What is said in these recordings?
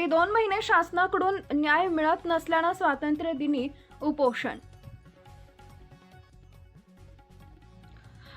दोन महिने शासनाकडून न्याय मिळत नसल्यानं स्वातंत्र्य दिनी उपोषण.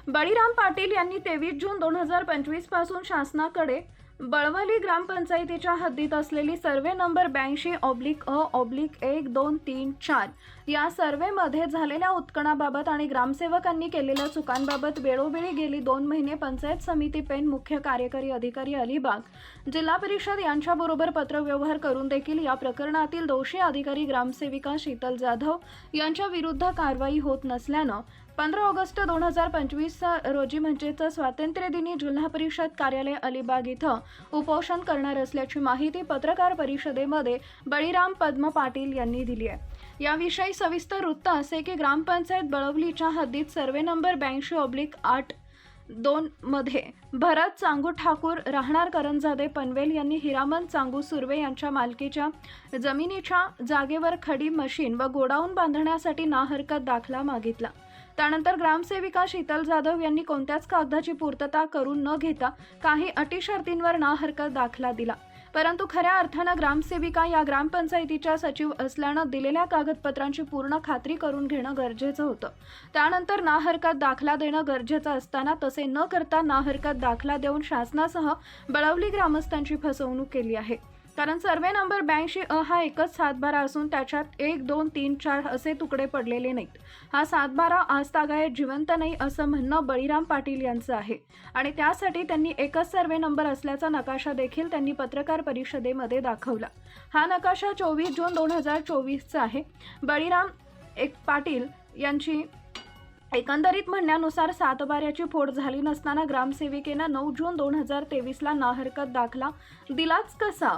बळीराम पाटील यांनी तेवीस जून दोन हजार पंचवीसपासून शासनाकडे बळवली ग्रामपंचायतीच्या हद्दीत असलेली सर्वे नंबर ब्याऐंशी ऑब्लिक अ ऑब्लिक एक दोन तीन चार या सर्वेमध्ये झालेल्या उत्खनाबाबत आणि ग्रामसेवकांनी केलेल्या चुकांबाबत वेळोवेळी गेली दोन महिने पंचायत समिती पेन मुख्य कार्यकारी अधिकारी अलिबाग जिल्हा परिषद यांच्याबरोबर पत्रव्यवहार करून देखील या प्रकरणातील दोषी अधिकारी ग्रामसेविका शीतल जाधव यांच्या विरुद्ध कारवाई होत नसल्यानं पंधरा ऑगस्ट दोन हजार पंचवीस रोजी म्हणजेच स्वातंत्र्यदिनी जिल्हा परिषद कार्यालय अलिबाग इथं उपोषण करणार असल्याची माहिती पत्रकार परिषदेमध्ये बळीराम पद्म पाटील यांनी दिली आहे. याविषयी सविस्तर वृत्त असे की ग्रामपंचायत बळवलीच्या हद्दीत सर्वे नंबर ब्याऐंशी ऑब्लिक आठ दोन मध्ये भरत चांगू ठाकूर राहणार करंजादे पनवेल यांनी हिरामन चांगू सुर्वे यांच्या मालकीच्या जमिनीच्या जागेवर खडी मशीन व गोडाऊन बांधण्यासाठी ना हरकत दाखला मागितला. त्यानंतर ग्रामसेविका शीतल जाधव यांनी कोणत्याच कागदाची पूर्तता करून न घेता काही अटी शर्तींवर ना हरकत दाखला दिला. परंतु खऱ्या अर्थानं ग्रामसेविका या ग्रामपंचायतीच्या सचिव असल्यानं दिलेल्या कागदपत्रांची पूर्ण खात्री करून घेणं गरजेचं होतं. त्यानंतर ना हरकत दाखला देणं गरजेचं असताना तसे न करता ना हरकत दाखला देऊन शासनासह बळवली ग्रामस्थांची फसवणूक केली आहे. कारण सर्वे नंबर ब्याऐंशी अ हा एकच सातबारा असून त्याच्यात एक दोन तीन चार असे तुकडे पडलेले नाहीत. हा सातबारा आजतागायत जिवंत नाही असं म्हणणं बळीराम पाटील यांचं आहे. आणि त्यासाठी त्यांनी एकच सर्वे नंबर असल्याचा नकाशा देखील त्यांनी पत्रकार परिषदेमध्ये दाखवला. हा नकाशा चोवीस जून दोन हजार चोवीसचा आहे. बळीराम एक पाटील यांची एकंदरीत म्हणण्यानुसार सातबाऱ्याची फोड झाली नसताना ग्रामसेविकेनं नऊ जून दोन हजार तेवीसला नाहरकत दाखला दिलाच कसा?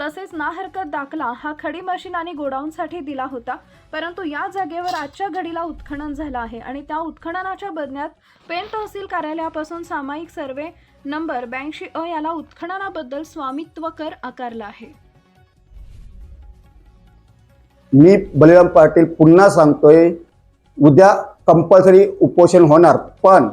तसेच ना हरकत दाखला हा खडी मशीन आणि गोडाऊनसाठी दिला होता परंतु या जागेवर आजच्या घडीला उत्खनन झालं आहे आणि त्या उत्खननाच्या बदल्यात पेन तहसील कार्यालयापासून सामायिक सर्वे नंबर ब्याऐंशी अ याला उत्खननाबद्दल स्वामित्व कर आकारला आहे. मी बलिराम पाटील पुन्हा सांगतोय उद्या कंपल्सरी उपोषण होणार. पण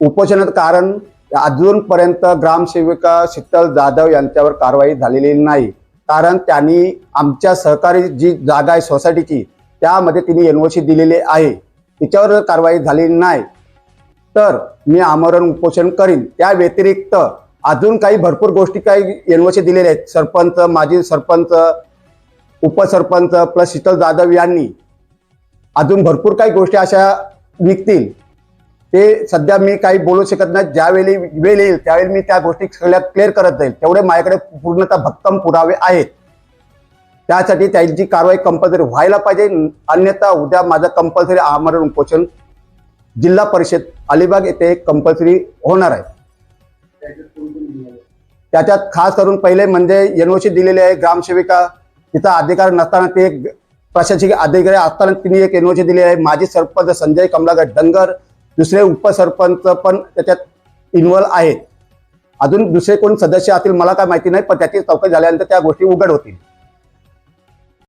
उपोषणाचं कारण अजूनपर्यंत ग्रामसेविका शीतल जाधव यांच्यावर कारवाई झालेली नाही. कारण त्यांनी आमच्या सहकारी जी जागा आहे सोसायटीची त्यामध्ये तिने एनओसी दिलेली आहे. तिच्यावर कारवाई झालेली नाही. तर मी आमरण उपोषण करीन. त्या व्यतिरिक्त अजून काही भरपूर गोष्टी काही एनओसी दिलेल्या आहेत. सरपंच माजी सरपंच उपसरपंच प्लस शीतल जाधव यांनी अजून भरपूर काही गोष्टी अशा निघतील. ते सध्या मी काही बोलू शकत नाही. ज्यावेळी वेळ येईल त्यावेळी मी त्या गोष्टी सगळ्या क्लिअर करत जाईल. तेवढे माझ्याकडे पूर्णतः भक्कम पुरावे आहेत. त्यासाठी त्यांची कारवाई कंपल्सरी व्हायला पाहिजे. अन्यथा उद्या माझं कंपल्सरी आमरण उपोषण जिल्हा परिषद अलिबाग येथे कंपल्सरी होणार आहे. त्याच्यात खास करून पहिले म्हणजे एनओसी दिलेली आहे. ग्रामसेविका तिचा अधिकार नसताना ते प्रशासकीय अधिकारी असताना तिने एक एनओसी दिली आहे. माजी सरपंच संजय कमलाकर डंगर दुसरे उपसरपंच पण त्याच्यात इन्व्हॉल्व आहेत. अजून दुसरे कोण सदस्य असतील मला काय माहिती नाही पण त्याची चौकशी झाल्यानंतर त्या गोष्टी उघड होतील.